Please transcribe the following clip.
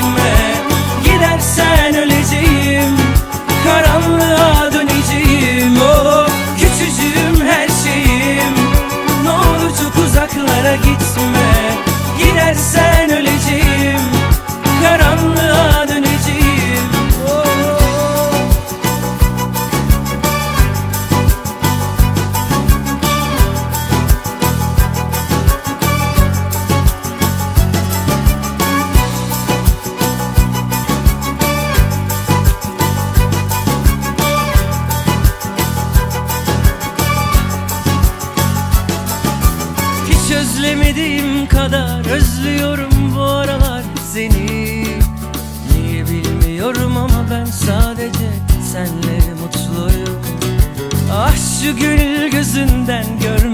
etme Gidersen öleceğim Karanlığa döneceğim. Oh, Küçücüğüm her şeyim. Ne olacak uzaklara gitme. Özlemediğim kadar özlüyorum bu aralar seni. Niye bilmiyorum ama ben sadece senle mutluyum. Ah şu gül gözünden dedikleri